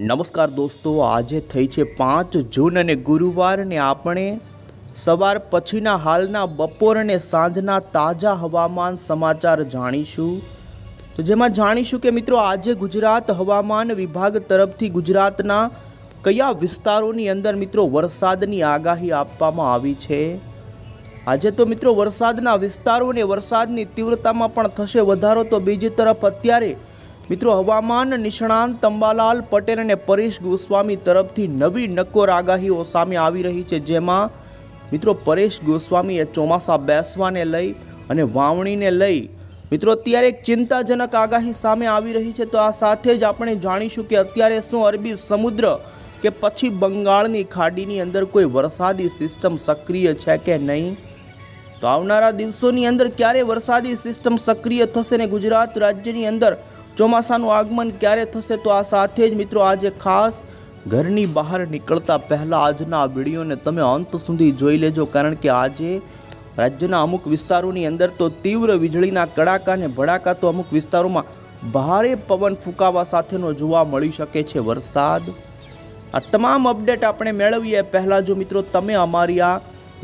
નમસ્કાર દોસ્તો, આજે થઈ છે પાંચ જૂન અને ગુરુવારને આપણે સવાર પછીના હાલના બપોર અને સાંજના તાજા હવામાન સમાચાર જાણીશું. તો જેમાં જાણીશું કે મિત્રો, આજે ગુજરાત હવામાન વિભાગ તરફથી ગુજરાતના કયા વિસ્તારોની અંદર મિત્રો વરસાદની આગાહી આપવામાં આવી છે? આજે તો મિત્રો વરસાદના વિસ્તારો અને વરસાદની તીવ્રતામાં પણ થશે વધારો, તો બીજી તરફ અત્યારે મિત્રો, હવામાન નિષ્ણાંત તંબાલાલ પટેલ અને પરેશ ગોસ્વામી તરફથી નવી નક્કોર આગાહીઓ સામે આવી રહી છે, જેમાં મિત્રો, પરેશ ગોસ્વામીએ ચોમાસા બેસવાને લઈ અને વાવણીને લઈ, મિત્રો, અત્યારે એક ચિંતાજનક આગાહી સામે આવી રહી છે. તો આ સાથે જ આપણે જાણીશું કે અત્યારે શું અરબી સમુદ્ર કે પછી બંગાળની ખાડીની અંદર કોઈ વરસાદી સિસ્ટમ સક્રિય છે કે નહીં? તો આવનારા દિવસોની અંદર ક્યારે વરસાદી સિસ્ટમ સક્રિય થશે ને ગુજરાત રાજ્યની અંદર ચોમાસાનું આગમન ક્યારે થશે તો આ સાથે જ મિત્રો આજે ખાસ ઘરની બહાર નીકળતા પહેલાં આજના આ વિડીયોને તમે અંત સુધી જોઈ લેજો, કારણ કે આજે રાજ્યના અમુક વિસ્તારોની અંદર તો તીવ્ર વીજળીના કડાકા અને ભડાકા તો અમુક વિસ્તારોમાં ભારે પવન ફૂંકાવા સાથેનો જોવા મળી શકે છે વરસાદ. આ તમામ અપડેટ આપણે મેળવીએ પહેલાં જો મિત્રો તમે અમારી આ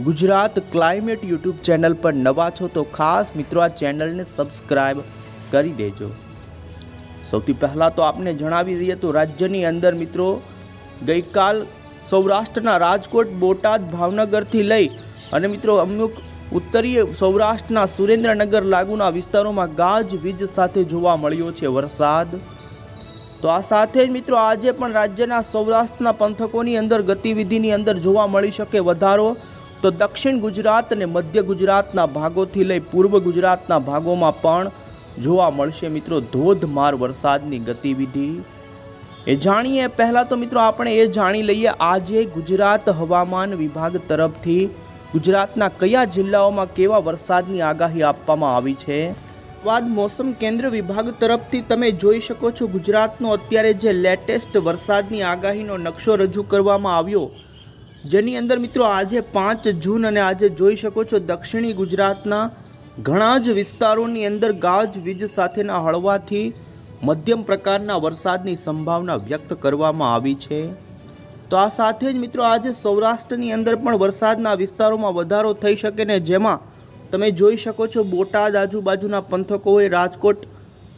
ગુજરાત ક્લાઇમેટ યુટ્યુબ ચેનલ પર નવા છો તો ખાસ મિત્રો આ ચેનલને સબસ્ક્રાઈબ કરી દેજો. સૌથી પહેલાં તો આપને જણાવી દઈએ તો રાજ્યની અંદર મિત્રો ગઈકાલ સૌરાષ્ટ્રના રાજકોટ, બોટાદ, ભાવનગરથી લઈ અને મિત્રો અમુક ઉત્તરીય સૌરાષ્ટ્રના સુરેન્દ્રનગર લાગુના વિસ્તારોમાં ગાજ, વીજ સાથે જોવા મળ્યો છે વરસાદ. તો આ સાથે જ મિત્રો આજે પણ રાજ્યના સૌરાષ્ટ્રના પંથકોની અંદર ગતિવિધિની અંદર જોવા મળી શકે વધારો. તો દક્ષિણ ગુજરાત અને મધ્ય ગુજરાતના ભાગોથી લઈ પૂર્વ ગુજરાતના ભાગોમાં પણ જોવા મળશે મિત્રો ધોધમાર વરસાદની ગતિવિધિ. એ જાણીએ, પહેલાં તો મિત્રો આપણે એ જાણી લઈએ, આજે ગુજરાત હવામાન વિભાગ તરફથી ગુજરાતના કયા જિલ્લાઓમાં કેવા વરસાદની આગાહી આપવામાં આવી છે? બાદ મોસમ કેન્દ્ર વિભાગ તરફથી તમે જોઈ શકો છો, ગુજરાતનો અત્યારે જે લેટેસ્ટ વરસાદની આગાહીનો નકશો રજૂ કરવામાં આવ્યો. જેની અંદર મિત્રો આજે પાંચ જૂન અને આજે જોઈ શકો છો દક્ષિણી ગુજરાતના ઘણા જ વિસ્તારોની અંદર ગાજ વીજ સાથેના હળવાથી મધ્યમ પ્રકારના વરસાદની સંભાવના વ્યક્ત કરવામાં આવી છે. તો આ સાથે જ મિત્રો આજે સૌરાષ્ટ્રની અંદર પણ વરસાદના વિસ્તારોમાં વધારો થઈ શકે ને જેમાં તમે જોઈ શકો છો બોટાદ આજુબાજુના પંથકો હોય રાજકોટ,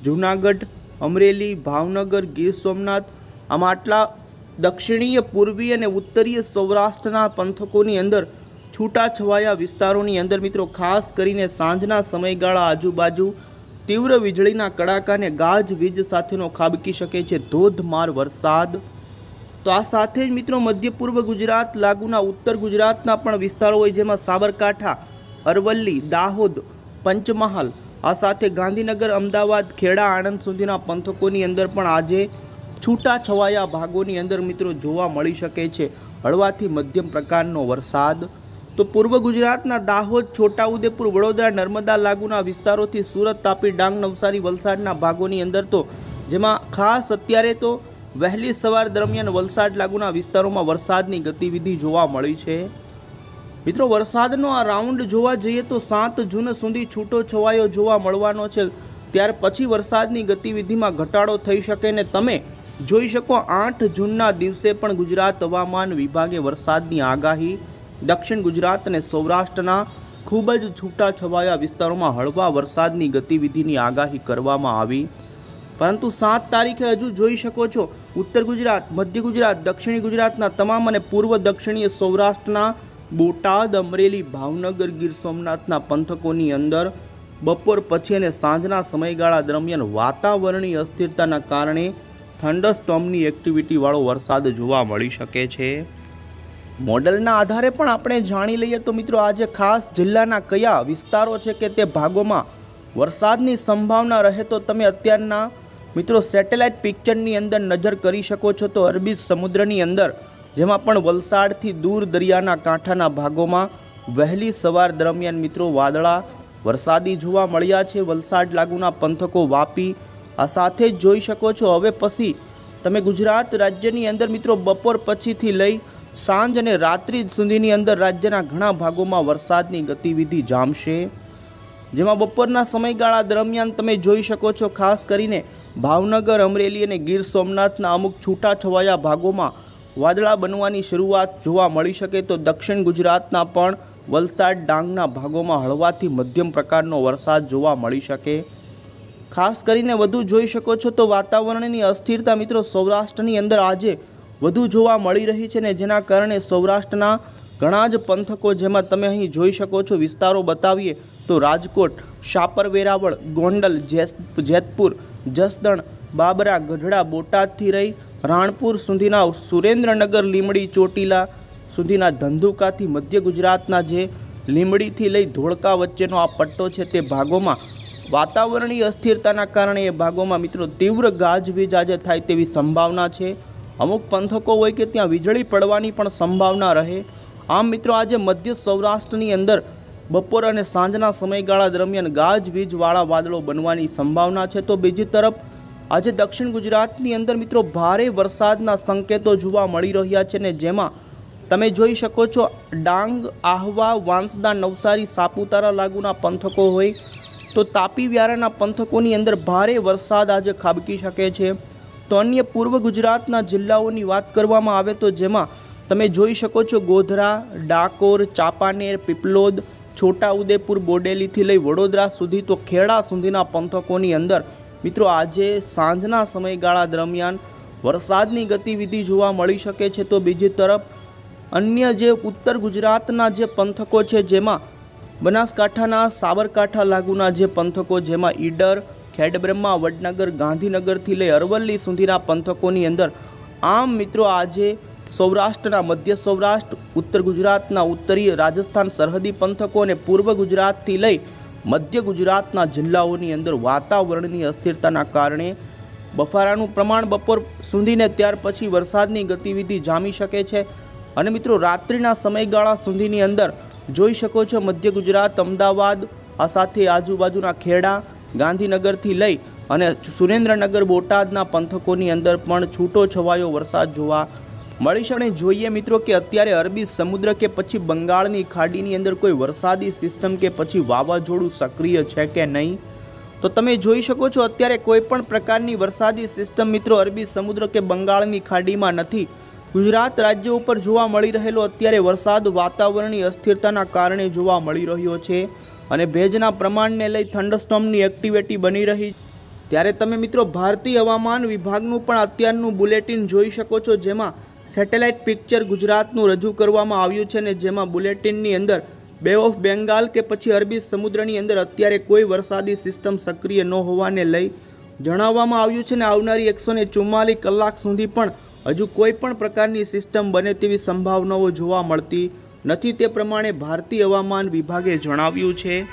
જૂનાગઢ, અમરેલી, ભાવનગર, ગીર સોમનાથ, આમ આટલા દક્ષિણીય પૂર્વીય અને ઉત્તરીય સૌરાષ્ટ્રના પંથકોની અંદર છૂટાછવાયા વિસ્તારોની અંદર મિત્રો, ખાસ કરીને સાંજના સમયગાળા આજુબાજુ તીવ્ર વીજળીના કડાકાને ગાજ વીજ સાથેનો ખાબકી શકે છે, ધોધમાર વરસાદ. તો આ સાથે જ મિત્રો, મધ્ય પૂર્વ ગુજરાત લાગુના ઉત્તર ગુજરાતના પણ વિસ્તારો હોય, જેમાં સાબરકાંઠા, અરવલ્લી, દાહોદ, પંચમહાલ, આ સાથે ગાંધીનગર, અમદાવાદ, ખેડા, આણંદ સુધીના પંથકોની અંદર પણ આજે છૂટા છવાયા ભાગોની અંદર મિત્રો જોવા મળી શકે છે, હળવાથી મધ્યમ પ્રકારનો વરસાદ. તો પૂર્વ ગુજરાતના દાહોદ, છોટાઉદેપુર, વડોદરા, નર્મદા લાગુના વિસ્તારોથી સુરત, તાપી, ડાંગ, નવસારી, વલસાડના ભાગોની અંદર તો જેમાં ખાસ અત્યારે તો વહેલી સવાર દરમિયાન વલસાડ લાગુના વિસ્તારોમાં વરસાદની ગતિવિધિ જોવા મળી છે. મિત્રો, વરસાદનો આ રાઉન્ડ જોવા જઈએ તો સાત જૂન સુધી છૂટો છવાયો જોવા મળવાનો છે. ત્યાર પછી વરસાદની ગતિવિધિમાં ઘટાડો થઈ શકે ને તમે જોઈ શકો આઠ જૂનના દિવસે પણ ગુજરાત હવામાન વિભાગે વરસાદની આગાહી દક્ષિણ ગુજરાત અને સૌરાષ્ટ્રના ખૂબ જ છૂટા છવાયા વિસ્તારોમાં હળવા વરસાદની ગતિવિધિની આગાહી કરવામાં આવી. પરંતુ સાત તારીખે હજુ જોઈ શકો છો, ઉત્તર ગુજરાત, મધ્ય ગુજરાત, દક્ષિણ ગુજરાતના તમામ અને પૂર્વ દક્ષિણીય સૌરાષ્ટ્રના બોટાદ, અમરેલી, ભાવનગર, ગીર સોમનાથના પંથકોની અંદર બપોર પછી અને સાંજના સમયગાળા દરમિયાન વાતાવરણીય અસ્થિરતાના કારણે થંડરસ્ટોમની એક્ટિવિટીવાળો વરસાદ જોવા મળી શકે છે. મોડલના આધારે પણ આપણે જાણી લઈએ તો મિત્રો આજે ખાસ જિલ્લાના કયા વિસ્તારો છે કે તે ભાગોમાં વરસાદની સંભાવના રહે તો તમે અત્યારના મિત્રો સેટેલાઇટ પિક્ચરની અંદર નજર કરી શકો છો તો અરબી સમુદ્રની અંદર, જેમાં પણ વલસાડથી દૂર દરિયાના કાંઠાના ભાગોમાં વહેલી સવાર દરમિયાન મિત્રો વાદળા વરસાદી જોવા મળ્યા છે. વલસાડ લાગુના પંથકો વાપી આ સાથે જ જોઈ શકો છો. હવે પછી તમે ગુજરાત રાજ્યની અંદર મિત્રો બપોર પછીથી લઈ સાંજ અને રાત્રિ સુધીની અંદર રાજ્યના ઘણા ભાગોમાં વરસાદની ગતિવિધિ જામશે. જેમાં બપોરના સમયગાળા દરમિયાન તમે જોઈ શકો છો, ખાસ કરીને ભાવનગર, અમરેલી અને ગીર સોમનાથના અમુક છૂટાછવાયા ભાગોમાં વાદળા બનવાની શરૂઆત જોવા મળી શકે તો દક્ષિણ ગુજરાતના પણ વલસાડ ડાંગના ભાગોમાં હળવાથી મધ્યમ પ્રકારનો વરસાદ જોવા મળી શકે. ખાસ કરીને વધુ જોઈ શકો છો તો વાતાવરણની અસ્થિરતા મિત્રો સૌરાષ્ટ્રની અંદર આજે વધુ જોવા મળી રહી છે ને જેના કારણે સૌરાષ્ટ્રના ઘણા જ પંથકો જેમાં તમે અહીં જોઈ શકો છો વિસ્તારો બતાવીએ તો રાજકોટ શાપર વેરાવળ ગોંડલ જેતપુર, જસદણ, બાબરા, ગઢડા, બોટાદથી રહી રાણપુર સુધીના સુરેન્દ્રનગર, લીમડી, ચોટીલા સુધીના ધંધુકાથી મધ્ય ગુજરાતના જે લીમડીથી લઈ ધોળકા વચ્ચેનો આ પટ્ટો છે તે ભાગોમાં વાતાવરણીય અસ્થિરતાના કારણે એ ભાગોમાં મિત્રો તીવ્ર ગાજવીજ આજે થાય તેવી સંભાવના છે. અમુક પંથકો હોય કે ત્યાં વીજળી પડવાની પણ સંભાવના રહે. આમ મિત્રો, આજે મધ્ય સૌરાષ્ટ્રની અંદર બપોર અને સાંજના સમયગાળા દરમિયાન ગાજવીજવાળા વાદળો બનવાની સંભાવના છે. તો બીજી તરફ, આજે દક્ષિણ ગુજરાતની અંદર મિત્રો, ભારે વરસાદના સંકેતો જોવા મળી રહ્યા છે ને જેમાં તમે જોઈ શકો છો, ડાંગ, આહવા, વાંસદા, નવસારી, સાપુતારા લાગુના પંથકો હોય. તો તાપી વ્યારાના પંથકોની અંદર ભારે વરસાદ આજે ખાબકી શકે છે. તો અન્ય પૂર્વ ગુજરાતના જિલ્લાઓની વાત કરવામાં આવે તો જેમાં તમે જોઈ શકો છો ગોધરા, ડાકોર, ચાંપાનેર, પીપલોદ, છોટાઉદેપુર, બોડેલીથી લઈ વડોદરા સુધી તો ખેડા સુધીના પંથકોની અંદર મિત્રો આજે સાંજના સમયગાળા દરમિયાન વરસાદની ગતિવિધિ જોવા મળી શકે છે તો બીજી તરફ અન્ય જે ઉત્તર ગુજરાતના જે પંથકો છે જેમાં બનાસકાંઠાના સાબરકાંઠા લાગુના જે પંથકો જેમાં ઈડર ખેડબ્રહ્મા વડનગર ગાંધીનગરથી લઈ અરવલ્લી સુધીના પંથકોની અંદર આમ મિત્રો આજે સૌરાષ્ટ્રના મધ્ય સૌરાષ્ટ્ર, ઉત્તર ગુજરાતના ઉત્તરીય રાજસ્થાન સરહદી પંથકો અને પૂર્વ ગુજરાતથી લઈ મધ્ય ગુજરાતના જિલ્લાઓની અંદર વાતાવરણની અસ્થિરતાના કારણે બફારાનું પ્રમાણ બપોર સુધીને ત્યાર પછી વરસાદની ગતિવિધિ જામી શકે છે. અને મિત્રો રાત્રિના સમયગાળા સુધીની અંદર જોઈ શકો છો મધ્ય ગુજરાત, અમદાવાદ, આ સાથે આજુબાજુના ખેડા ગાંધીનગરથી લઈ અને સુરેન્દ્રનગર બોટાદના પંથકોની અંદર પણ છૂટો છવાયો વરસાદ જોવા મળી શકે જોઈએ મિત્રો કે અત્યારે અરબી સમુદ્ર કે પછી બંગાળની ખાડીની અંદર કોઈ વરસાદી સિસ્ટમ કે પછી વાવાઝોડું સક્રિય છે કે નહીં? તો તમે જોઈ શકો છો અત્યારે કોઈ પણ પ્રકારની વરસાદી સિસ્ટમ મિત્રો અરબી સમુદ્ર કે બંગાળની ખાડીમાં નથી. ગુજરાત રાજ્ય ઉપર જોવા મળી રહેલો અત્યારે વરસાદ વાતાવરણની અસ્થિરતાના કારણે જોવા મળી રહ્યો છે. અને ભેજના પ્રમાણને લઈ થંડરસ્ટોમની એક્ટિવિટી બની રહી. ત્યારે તમે મિત્રો ભારતીય હવામાન વિભાગનું પણ અત્યારનું બુલેટિન જોઈ શકો છો, જેમાં સેટેલાઇટ પિક્ચર ગુજરાતનું રજૂ કરવામાં આવ્યું છે ને જેમાં બુલેટિનની અંદર બે ઓફ બેંગાલ કે પછી અરબી સમુદ્રની અંદર અત્યારે કોઈ વરસાદી સિસ્ટમ સક્રિય ન હોવાને લઈ જણાવવામાં આવ્યું છે ને આવનારી એકસો ને કલાક સુધી પણ હજુ કોઈ પણ પ્રકારની સિસ્ટમ બને તેવી સંભાવનાઓ જોવા મળતી નથી તે પ્રમાણે ભારતીય હવામાન વિભાગે જણાવ્યું છે.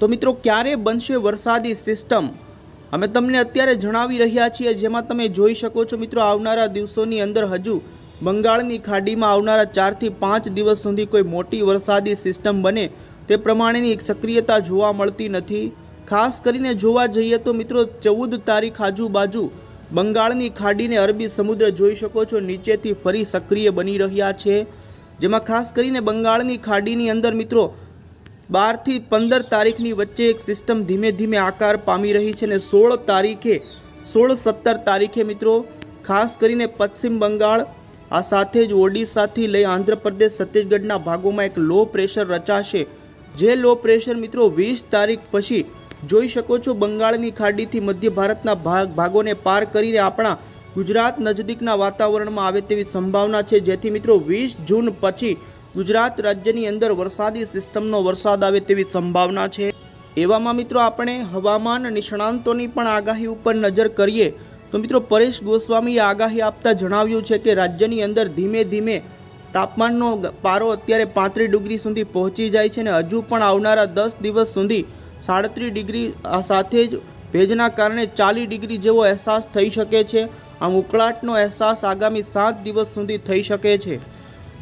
તો મિત્રો, ક્યારે બનશે વરસાદી સિસ્ટમ? અમે તમને અત્યારે જણાવી રહ્યા છીએ, જેમાં તમે જોઈ શકો છો મિત્રો, આવનારા દિવસોની અંદર હજુ બંગાળની ખાડીમાં આવનારા ચારથી પાંચ દિવસ સુધી કોઈ મોટી વરસાદી સિસ્ટમ બને તે પ્રમાણેની સક્રિયતા જોવા મળતી નથી. ખાસ કરીને જોવા જઈએ તો મિત્રો, ચૌદ તારીખ આજુબાજુ બંગાળની ખાડીને અરબી સમુદ્ર જોઈ શકો છો, નીચેથી ફરી સક્રિય બની રહ્યા છે. જેમાં ખાસ કરીને બંગાળની ખાડીની અંદર મિત્રો, બારથી પંદર તારીખની વચ્ચે એક સિસ્ટમ ધીમે ધીમે આકાર પામી રહી છે અને સોળ તારીખે, સોળ સત્તર તારીખે મિત્રો, ખાસ કરીને પશ્ચિમ બંગાળ, આ સાથે જ ઓડિશાથી લઈ આંધ્રપ્રદેશ, છત્તીસગઢના ભાગોમાં એક લો પ્રેશર રચાશે. જે લો પ્રેશર મિત્રો વીસ તારીખ પછી, જોઈ શકો છો બંગાળની ખાડીથી મધ્ય ભારતના ભાગ, ભાગોને પાર કરીને આપણા ગુજરાત નજદીકના વાતાવરણમાં આવે તેવી સંભાવના છે. જેથી મિત્રો વીસ જૂન પછી ગુજરાત રાજ્યની અંદર વરસાદી સિસ્ટમનો વરસાદ આવે તેવી સંભાવના છે. એવામાં મિત્રો આપણે હવામાન નિષ્ણાંતોની પણ આગાહી ઉપર નજર કરીએ તો મિત્રો પરેશ ગોસ્વામીએ આગાહી આપતા જણાવ્યું છે કે રાજ્યની અંદર ધીમે ધીમે તાપમાનનો પારો અત્યારે પાંત્રીસ ડિગ્રી સુધી પહોંચી જાય છે અને હજુ પણ આવનારા દસ દિવસ સુધી સાડત્રીસ ડિગ્રી સાથે જ ભેજના કારણે ચાલીસ ડિગ્રી જેવો અહેસાસ થઈ શકે છે. આમ ઉકળાટનો અહેસાસ આગામી સાત દિવસ સુધી થઈ શકે છે.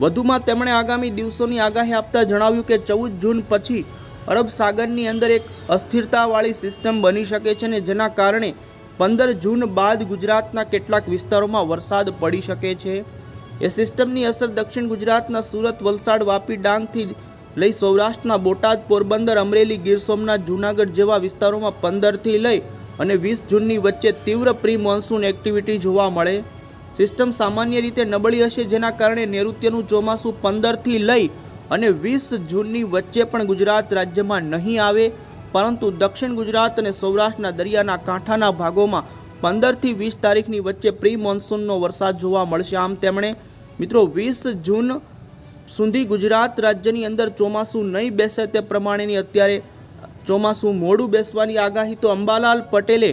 વધુમાં તેમણે આગામી દિવસોની આગાહી આપતા જણાવ્યું કે ચૌદ જૂન પછી અરબ સાગરની અંદર એક અસ્થિરતાવાળી સિસ્ટમ બની શકે છે ને જેના કારણે પંદર જૂન બાદ ગુજરાતના કેટલાક વિસ્તારોમાં વરસાદ પડી શકે છે. એ સિસ્ટમની અસર દક્ષિણ ગુજરાતના સુરત, વલસાડ, વાપી, ડાંગથી લઈ સૌરાષ્ટ્રના બોટાદ, પોરબંદર, અમરેલી, ગીર સોમનાથ, જૂનાગઢ જેવા વિસ્તારોમાં પંદરથી લઈ અને વીસ જૂનની વચ્ચે તીવ્ર પ્રી મોન્સૂન એક્ટિવિટી જોવા મળે. સિસ્ટમ સામાન્ય રીતે નબળી હશે, જેના કારણે નૈઋત્યનું ચોમાસું પંદરથી લઈ અને વીસ જૂનની વચ્ચે પણ ગુજરાત રાજ્યમાં નહીં આવે. પરંતુ દક્ષિણ ગુજરાત અને સૌરાષ્ટ્રના દરિયાના કાંઠાના ભાગોમાં પંદરથી વીસ તારીખની વચ્ચે પ્રી મોન્સૂનનો વરસાદ જોવા મળશે. આમ તેમણે, મિત્રો, વીસ જૂન સુધી ગુજરાત રાજ્યની અંદર ચોમાસું નહીં બેસે તે પ્રમાણેની અત્યારે ચોમાસું મોડું બેસવાની આગાહી તો અંબાલાલ પટેલે.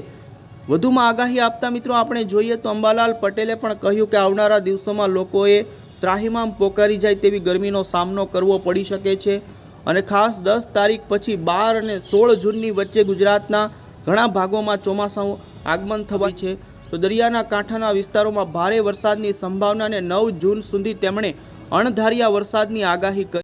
વધુમાં આગાહી આપતા મિત્રો આપણે જોઈએ તો અંબાલાલ પટેલે પણ કહ્યું કે આવનારા દિવસોમાં લોકોએ ત્રાહિમામ પોકારી જાય તેવી ગરમીનો સામનો કરવો પડી શકે છે. અને ખાસ દસ તારીખ પછી બાર અને સોળ જૂનની વચ્ચે ગુજરાતના ઘણા ભાગોમાં ચોમાસાનું આગમન થવાય છે. તો દરિયાના કાંઠાના વિસ્તારોમાં ભારે વરસાદની સંભાવનાને નવ જૂન સુધી તેમણે અણધાર્યા વરસાદની આગાહી કરી.